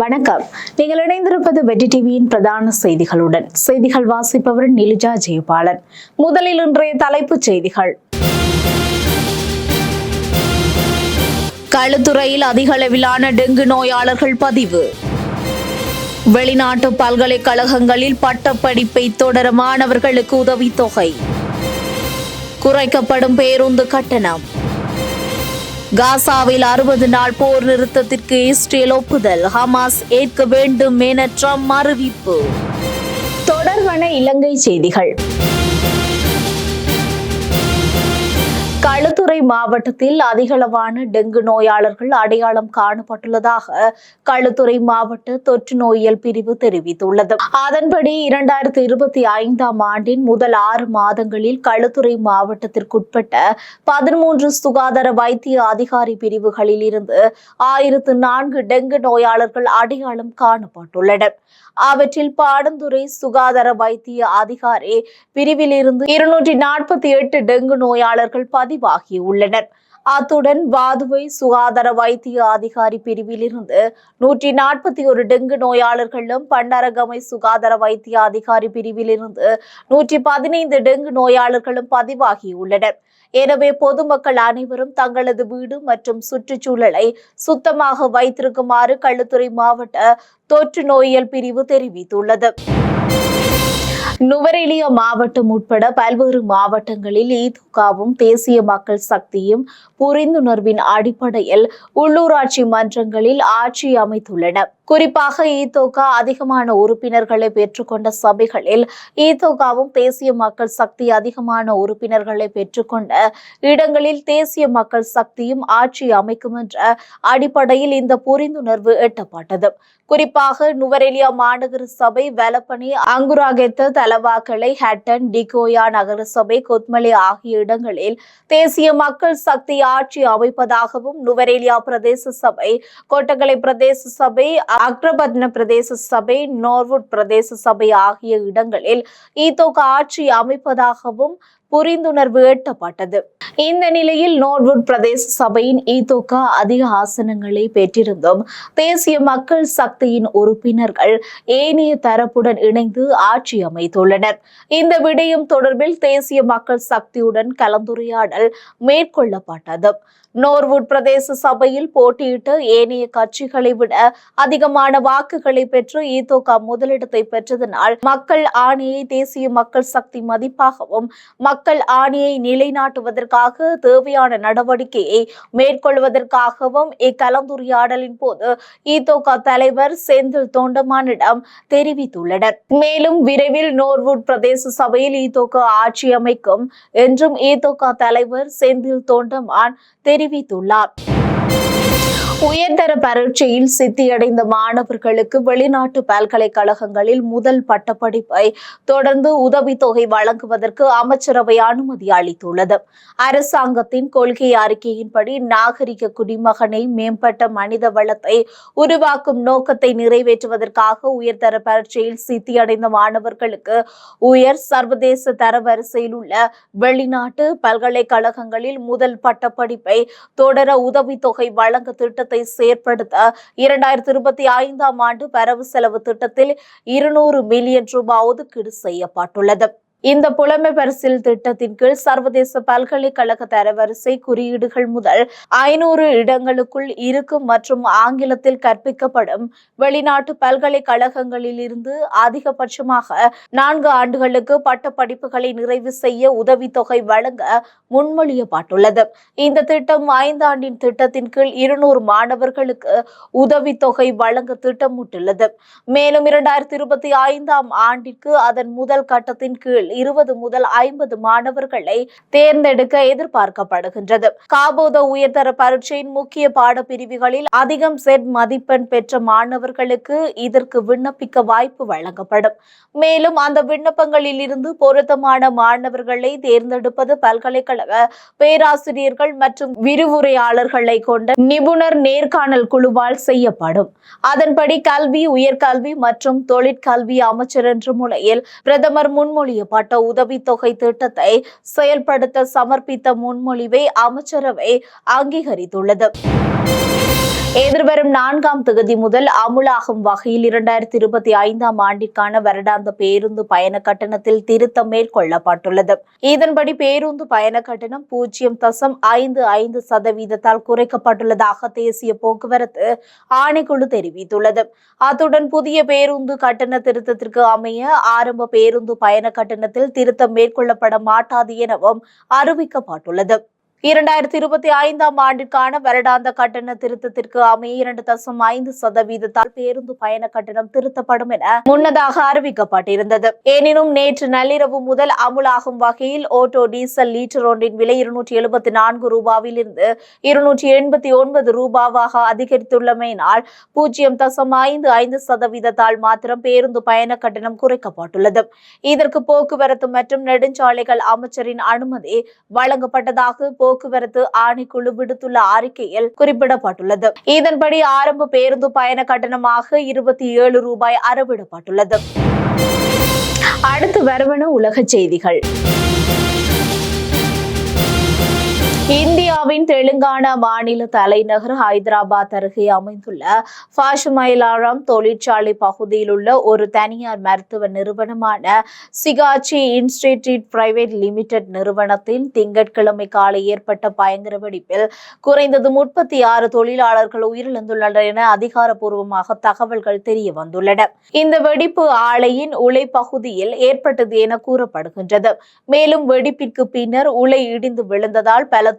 வணக்கம். நீங்கள் இணைந்திருப்பது வெற்றி டிவியின் பிரதான செய்திகளுடன். செய்திகள் வாசிப்பவர் நிலிஜா ஜெயபாலன். முதலில் இன்றைய தலைப்புச் செய்திகள். களுத்துறையில் அதிக அளவிலான டெங்கு நோயாளர்கள் பதிவு. வெளிநாட்டு பல்கலைக்கழகங்களில் பட்டப்படிப்பை தொடர மாணவர்களுக்கு உதவித்தொகை. குறைக்கப்படும் பேருந்து கட்டணம். காசாவில் அறுபது நாள் போர் நிறுத்தத்திற்கு இஸ்ரேல் ஒப்புதல். ஹமாஸ் ஏற்க வேண்டும் என ட்ரம்ப் அறிவிப்பு. தொடர்பான இலங்கை செய்திகள். களுத்துறை மாவட்டத்தில் அதிகளவான டெங்கு நோயாளர்கள் அடையாளம் காணப்பட்டுள்ளதாக களுத்துறை மாவட்ட தொற்று நோயியல் பிரிவு தெரிவித்துள்ளது. அதன்படி இரண்டாயிரத்தி இருபத்தி ஐந்தாம் ஆண்டின் முதல் ஆறு மாதங்களில் களுத்துறை மாவட்டத்திற்குட்பட்ட பதிமூன்று சுகாதார வைத்திய அதிகாரி பிரிவுகளில் இருந்து ஆயிரத்து நான்கு டெங்கு நோயாளர்கள் அடையாளம் காணப்பட்டுள்ளனர். அவற்றில் பாடந்துறை சுகாதார வைத்திய அதிகாரி பிரிவிலிருந்து இருநூற்றி நாற்பத்தி எட்டு டெங்கு நோயாளர்கள் பதிவாகியுள்ளனர். அத்துடன் வாதுவை சுகாதார வைத்திய அதிகாரி பிரிவிலிருந்து நூற்றி நாற்பத்தி ஒரு டெங்கு நோயாளர்களும் பண்டரகமை சுகாதார வைத்திய அதிகாரி பிரிவிலிருந்து நூற்றி பதினைந்து டெங்கு நோயாளர்களும் பதிவாகியுள்ளனர் எனவே பொதுமக்கள் அனைவரும் தங்களது வீடு மற்றும் சுற்றுச்சூழலை சுத்தமாக வைத்திருக்குமாறு கள்ளுத்துறை மாவட்ட தொற்று நோயியல் பிரிவு தெரிவித்துள்ளது. நுவரெலியா மாவட்டம் உட்பட பல்வேறு மாவட்டங்களில் ஈதுகாவும் தேசிய மக்கள் சக்தியும் புரிந்துணர்வின் அடிப்படையில் உள்ளூராட்சி மன்றங்களில் ஆட்சி அமைத்துள்ளன. குறிப்பாக ஈதோக அதிகமான உறுப்பினர்களை பெற்றுக்கொண்ட சபைகளில் ஈதோகாவும் தேசிய மக்கள் சக்தி அதிகமான உறுப்பினர்களை பெற்றுக்கொண்ட இடங்களில் தேசிய மக்கள் சக்தியும் ஆட்சி அமைக்கும் என்ற அடிப்படையில் இந்த புரிந்துணர்வு எட்டப்பட்டது. குறிப்பாக நுவரெலியா மாநகர சபை வேலப்பணி அங்குராகெத்த தலவாக்கலை ஹட்டன் டிகோயா நகர சபை கொத்மலை ஆகிய இடங்களில் தேசிய மக்கள் சக்தி ஆட்சி அமைப்பதாகவும் நுவரெலியா பிரதேச சபை கொட்டகலை பிரதேச சபை அக்ரபத்ன பிரதேச சபை நோர்வுட் பிரதேச சபை ஆகிய இடங்களில் ஈதோக ஆட்சி அமைப்பதாகவும் புரிந்துணர்வு எட்டப்பட்டது. இந்த நிலையில் நோர்வுட் பிரதேச சபையின் ஈதோக அதிக ஆசனங்களை பெற்றிருந்தும் தேசிய மக்கள் சக்தியின் உறுப்பினர்கள் ஏனைய தரப்புடன் இணைந்து ஆட்சி அமைத்துள்ளனர். இந்த விடயம் தொடர்பில் தேசிய மக்கள் சக்தியுடன் கலந்துரையாடல் மேற்கொள்ளப்பட்டது. நோர்வுட் பிரதேச சபையில் போட்டியிட்ட ஏனைய கட்சிகளை விட அதிகமான வாக்குகளை பெற்று ஈதோகா முதலிடத்தை பெற்றதனால் மக்கள் ஆணையை தேசிய மக்கள் சக்தி மதிப்பாகவும் மக்கள் ஆணையை நிலைநாட்டுவதற்காக தேவையான நடவடிக்கையை மேற்கொள்வதற்காகவும் இக்கலந்துரையாடலின் போது ஈதோகா தலைவர் செந்தில் தோண்டமானிடம் தெரிவித்துள்ளனர். மேலும் விரைவில் நோர்வுட் பிரதேச சபையில் ஈதோகா ஆட்சி அமைக்கும் என்றும் ஈதோகா தலைவர் செந்தில் தோண்டமான் தெரிவித்துள்ளார். உயர்தர பரீட்சையில் சித்தியடைந்த மாணவர்களுக்கு வெளிநாட்டு பல்கலைக்கழகங்களில் முதல் பட்டப்படிப்பை தொடர்ந்து உதவித்தொகை வழங்குவதற்கு அமைச்சரவை அனுமதி அளித்துள்ளது. அரசாங்கத்தின் கொள்கை அறிக்கையின்படி நாகரிக குடிமகனை மேம்பட்ட மனித வளத்தை உருவாக்கும் நோக்கத்தை நிறைவேற்றுவதற்காக உயர்தர பரீட்சையில் சித்தியடைந்த மாணவர்களுக்கு உயர் சர்வதேச தரவரிசையில் உள்ள வெளிநாட்டு பல்கலைக்கழகங்களில் முதல் பட்டப்படிப்பை தொடர உதவித்தொகை வழங்க திட்டத்தை செயற்படுத்த இரண்டாயிரத்தி இருபத்தி ஐந்தாம் ஆண்டு வரவு செலவு திட்டத்தில் இருநூறு மில்லியன் ரூபாய் ஒதுக்கீடு செய்யப்பட்டுள்ளது. இந்த புலமை பரிசில் திட்டத்தின் கீழ் சர்வதேச பல்கலைக்கழக தரவரிசை குறியீடுகள் முதல் ஐநூறு இடங்களுக்குள் இருக்கும் மற்றும் ஆங்கிலத்தில் கற்பிக்கப்படும் வெளிநாட்டு பல்கலைக்கழகங்களில் இருந்து அதிகபட்சமாக நான்கு ஆண்டுகளுக்கு பட்ட படிப்புகளை நிறைவு செய்ய உதவித்தொகை வழங்க முன்மொழியப்பட்டுள்ளது. இந்த திட்டம் ஐந்தாண்டின் திட்டத்தின் கீழ் இருநூறு மாணவர்களுக்கு உதவித்தொகை வழங்க திட்டமிட்டுள்ளது. மேலும் இரண்டாயிரத்தி இருபத்தி ஐந்தாம் ஆண்டிற்கு அதன் முதல் கட்டத்தின் கீழ் இருபது முதல் ஐம்பது மாணவர்களை தேர்ந்தெடுக்க எதிர்பார்க்கப்படுகின்றது. காபோத உயர்தர பரீட்சையின் முக்கிய பாடப்பிரிவுகளில் அதிகம் செட் மதிப்பெண் பெற்ற மாணவர்களுக்கு இதற்கு விண்ணப்பிக்க வாய்ப்பு வழங்கப்படும். மேலும் அந்த விண்ணப்பங்களில் இருந்து பொருத்தமான மாணவர்களை தேர்ந்தெடுப்பது பல்கலைக்கழக பேராசிரியர்கள் மற்றும் விரிவுரையாளர்களை கொண்ட நிபுணர் நேர்காணல் குழுவால் செய்யப்படும். அதன்படி கல்வி உயர்கல்வி மற்றும் தொழிற்கல்வி அமைச்சர் என்ற முறையில் பிரதமர் முன்மொழியப்பட்ட உதவித்தொகை திட்டத்தை செயல்படுத்த சமர்ப்பித்த முன்மொழிவை அமைச்சரவை அங்கீகரித்துள்ளது. எதிர்வரும் நான்காம் தொகுதி முதல் அமுலாகும் வகையில் இரண்டாயிரத்தி இருபத்தி ஐந்தாம் ஆண்டிற்கான வருடாந்த பேருந்து பயண கட்டணத்தில் திருத்தம் மேற்கொள்ளப்பட்டுள்ளது. இதன்படி பேருந்து பயண கட்டணம் பூஜ்ஜியம் தசம் ஐந்து ஐந்து சதவீதத்தால் குறைக்கப்பட்டுள்ளதாக தேசிய போக்குவரத்து ஆணைக்குழு தெரிவித்துள்ளது. அத்துடன் புதிய பேருந்து கட்டண திருத்தத்திற்கு அமைய ஆரம்ப பேருந்து பயண கட்டணத்தில் திருத்தம் மேற்கொள்ளப்பட மாட்டாது எனவும் அறிவிக்கப்பட்டுள்ளது. இரண்டாயிரத்தி இருபத்தி ஐந்தாம் ஆண்டிற்கான வருடாந்த கட்டண திருத்தத்திற்கு அமைய இரண்டு தசம் ஐந்து சதவீதத்தால் பேருந்து பயண கட்டணம் திருத்தப்படும் என முன்னதாக அறிவிக்கப்பட்டிருந்தது. எனினும் நேற்று நள்ளிரவு முதல் அமுலாகும் வகையில் ஓட்டோ டீசல் லீட்டர் ஒன்றின் விலை இருநூற்றி எழுபத்தி நான்கு ரூபாவில் இருந்து இருநூற்றி எண்பத்தி ஒன்பது ரூபாவாக அதிகரித்துள்ளமையினால் பூஜ்ஜியம் தசம் ஐந்து ஐந்து சதவீதத்தால் மாத்திரம் பேருந்து பயண கட்டணம் குறைக்கப்பட்டுள்ளது. இதற்கு போக்குவரத்து மற்றும் நெடுஞ்சாலைகள் அமைச்சரின் அனுமதி வழங்கப்பட்டதாக போக்குவரத்து ஆணைக்குழு விடுத்துள்ள அறிக்கையில் குறிப்பிடப்பட்டுள்ளது. இதன்படி ஆரம்ப பேருந்து பயண கட்டணமாக இருபத்தி ஏழு ரூபாய் அறவிடப்பட்டுள்ளது. அடுத்து வருவன உலக செய்திகள். இந்தியாவின் தெலுங்கானா மாநில தலைநகர் ஹைதராபாத் அருகே அமைந்துள்ள ஃபாஷமைலாரம் தொழிற்சாலை பகுதியில் உள்ள ஒரு தனியார் மருத்துவ நிறுவனமான சிகாச்சி இன்ஸ்டிடியூட் பிரைவேட் லிமிடெட் நிறுவனத்தில் திங்கட்கிழமை காலை ஏற்பட்ட பயங்கர வெடிப்பில் குறைந்தது முப்பத்தி ஆறு தொழிலாளர்கள் உயிரிழந்துள்ளனர் என அதிகாரப்பூர்வமாக தகவல்கள் தெரிய வந்துள்ளன. இந்த வெடிப்பு ஆலையின் உலை பகுதியில் ஏற்பட்டது என கூறப்படுகின்றது. மேலும் வெடிப்பிற்கு பின்னர் உலை இடிந்து விழுந்ததால் பல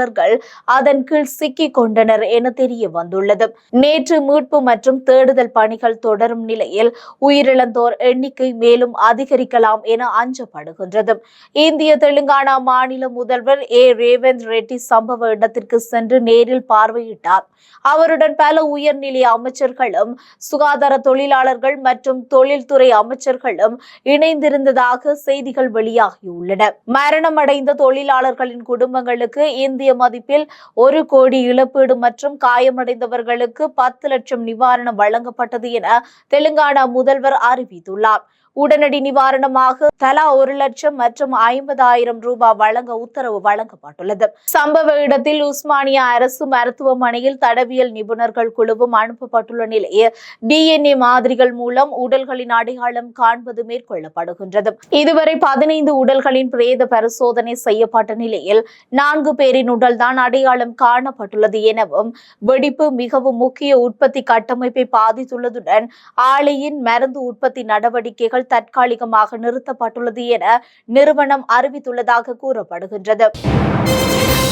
தொழிலாளர்கள் அதன் கீழ் சிக்கிக் கொண்டனர் என தெரிய வந்துள்ளது. நேற்று மீட்பு மற்றும் தேடுதல் பணிகள் தொடரும் நிலையில் உயிரிழந்தோர் எண்ணிக்கை மேலும் அதிகரிக்கலாம் என அஞ்சப்படுகின்றது. இந்திய தெலுங்கானா மாநில முதல்வர் ஏ. ரேவந்த் ரெட்டி சம்பவ இடத்திற்கு சென்று நேரில் பார்வையிட்டார். அவருடன் பல உயர்நிலை அமைச்சர்களும் சுகாதார தொழிலாளர்கள் மற்றும் தொழில்துறை அமைச்சர்களும் இணைந்திருந்ததாக செய்திகள் வெளியாகியுள்ளன. மரணமடைந்த தொழிலாளர்களின் குடும்பங்களுக்கு இந்திய மதிப்பில் ஒரு கோடி இழப்பீடு மற்றும் காயமடைந்தவர்களுக்கு பத்து லட்சம் நிவாரணம் வழங்கப்பட்டது என தெலுங்கானா முதல்வர் அறிவித்துள்ளார். உடனடி நிவாரணமாக தலா ஒரு லட்சம் மற்றும் ஐம்பதாயிரம் ரூபாய் வழங்க உத்தரவு வழங்கப்பட்டுள்ளது. சம்பவ இடத்தில் உஸ்மானியா அரசு மருத்துவமனையில் தடவியல் நிபுணர்கள் குழுவும் அனுப்பப்பட்டுள்ள நிலையில் டிஎன்ஏ மாதிரிகள் மூலம் உடல்களின் அடையாளம் காண்பது மேற்கொள்ளப்படுகின்றது. இதுவரை பதினைந்து உடல்களின் பிரேத பரிசோதனை செய்யப்பட்ட நிலையில் நான்கு பேரின் உடல்தான் அடையாளம் காணப்பட்டுள்ளது எனவும் வெடிப்பு மிகவும் முக்கிய உற்பத்தி கட்டமைப்பை பாதித்துள்ளதுடன் ஆலையின் மருந்து உற்பத்தி நடவடிக்கைகள் தற்காலிகமாக நிறுத்தப்பட்டுள்ளது என நிறுவனம் அறிவித்துள்ளதாக கூறப்படுகின்றது.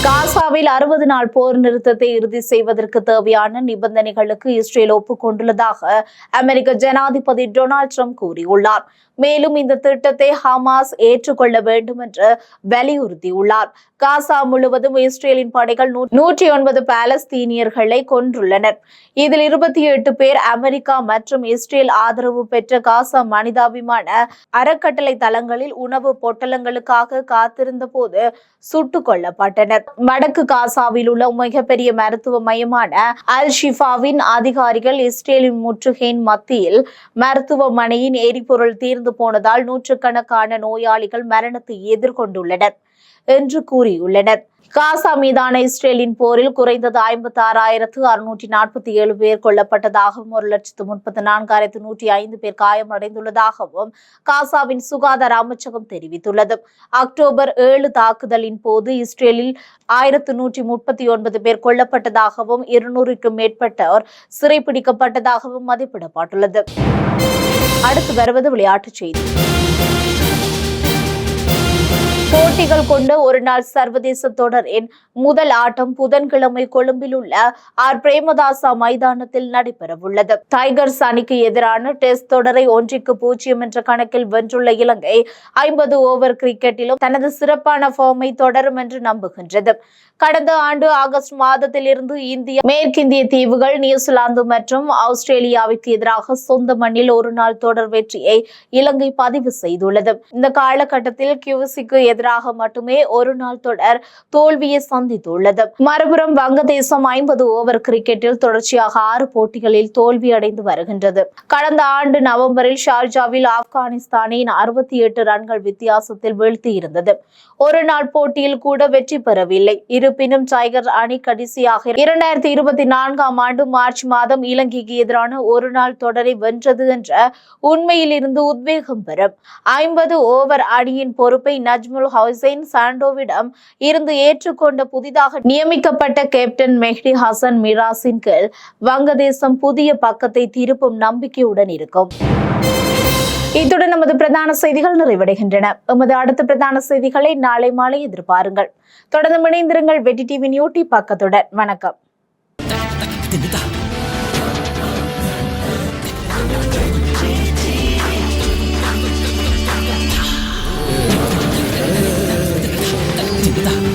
காசாவில் அறுபது நாள் போர் நிறுத்தத்தை இறுதி செய்வதற்கு தேவையான நிபந்தனைகளுக்கு இஸ்ரேல் ஒப்புக்கொண்டுள்ளதாக அமெரிக்க ஜனாதிபதி டொனால்ட் ட்ரம்ப் கூறியுள்ளார். மேலும் இந்த திட்டத்தை ஹமாஸ் ஏற்றுக்கொள்ள வேண்டும் என்று வலியுறுத்தியுள்ளார். காசா முழுவதும் இஸ்ரேலின் படைகள் நூ- நூற்றி ஒன்பது பாலஸ்தீனியர்களை கொன்றுள்ளனர். இதில் இருபத்தி எட்டு பேர் அமெரிக்கா மற்றும் இஸ்ரேல் ஆதரவு பெற்ற காசா மனிதாபிமான அறக்கட்டளை தளங்களில் உணவு பொட்டலங்களுக்காக காத்திருந்த போது சுட்டுக் கொல்லப்பட்டனர். வடக்கு காசாவில் உள்ள மிகப்பெரிய மருத்துவ மையமான அல் ஷிஃபாவின் அதிகாரிகள் இஸ்ரேலின் முற்றுகையின் மத்தியில் மருத்துவமனையின் எரிபொருள் தீர்ந்து போனதால் நூற்றுக்கணக்கான நோயாளிகள் மரணத்தை எதிர்கொண்டுள்ளனர். என்று கூறியுள்ளனர். காசா மீதான இஸ்ரேலின் போரில் குறைந்தது ஐம்பத்தி ஆறாயிரத்து அறுநூற்றி நாற்பத்தி ஏழு பேர் கொல்லப்பட்டதாகவும் ஒரு லட்சத்து முப்பத்தி நான்காயிரத்து நூற்றி ஐந்து பேர் காயமடைந்துள்ளதாகவும் காசாவின் சுகாதார அமைச்சகம் தெரிவித்துள்ளது. அக்டோபர் ஏழு தாக்குதலின் போது இஸ்ரேலில் ஆயிரத்து நூற்றி முப்பத்தி ஒன்பது பேர் கொல்லப்பட்டதாகவும் இருநூறுக்கும் மேற்பட்டோர் சிறைப்பிடிக்கப்பட்டதாகவும் மதிப்பிடப்பட்டுள்ளது. அடுத்து வருவது விளையாட்டுச் செய்தி. போட்டிகள் கொண்ட ஒரு நாள் சர்வதேச தொடரின் முதல் ஆட்டம் புதன்கிழமை கொழும்பில் உள்ள ஆர். பிரேமதாசா மைதானத்தில் நடைபெறவுள்ளது. டைகர்ஸ் அணிக்கு எதிரான டெஸ்ட் தொடரை ஒன்றிற்கு பூஜ்ஜியம் என்ற கணக்கில் வென்றுள்ள இலங்கை ஐம்பது ஓவர் கிரிக்கெட்டிலும் தனது சிறப்பான ஃபார்மை தொடரும் என்று நம்புகின்றது. கடந்த ஆண்டு ஆகஸ்ட் மாதத்திலிருந்து இந்திய மேற்கிந்திய தீவுகள் நியூசிலாந்து மற்றும் ஆஸ்திரேலியாவிற்கு எதிராக சொந்த மண்ணில் ஒரு நாள் தொடர் வெற்றியை இலங்கை பதிவு செய்துள்ளது. இந்த காலகட்டத்தில் கியூசிக்கு எதிராக எதிராக மட்டுமே ஒரு நாள் தொடர் தோல்வியை சந்தித்துள்ளது. மறுபுறம் வங்கதேசம் ஐம்பது ஓவர் கிரிக்கெட்டில் தொடர்ச்சியாக ஆறு போட்டிகளில் தோல்வி அடைந்து வருகின்றது. கடந்த ஆண்டு நவம்பரில் ஷார்ஜாவில் ஆப்கானிஸ்தானின் அறுபத்தி எட்டு ரன்கள் வித்தியாசத்தில் வீழ்த்தியிருந்தது. ஒரு நாள் போட்டியில் கூட வெற்றி பெறவில்லை. இருப்பினும் டைகர் அணி கடைசியாக இரண்டாயிரத்தி இருபத்தி நான்காம் ஆண்டு மார்ச் மாதம் இலங்கைக்கு எதிரான ஒரு நாள் தொடரை வென்றது என்ற உண்மையிலிருந்து உத்வேகம் பெறும். ஐம்பது ஓவர் அணியின் பொறுப்பை நஜ்முல் ஹவுஸ் ஹுசைன் சாண்டோவிடம் இருந்து ஏற்றுக்கொண்ட புதிதாக நியமிக்கப்பட்ட கேப்டன் மெஹ்டி ஹசன் மிராஸின் கீழ் வங்கதேசம் புதிய பக்கத்தை திருப்பும் நம்பிக்கையுடன் இருக்கும். இத்துடன் நமது பிரதான செய்திகள் நிறைவடைகின்றன. எமது அடுத்த பிரதான செய்திகளை நாளை மாலை எதிர்பாருங்கள். தொடர்ந்து இணைந்திருங்கள் வெட்டி டிவி யூடியூப் பக்கத்துடன். வணக்கம். 记得。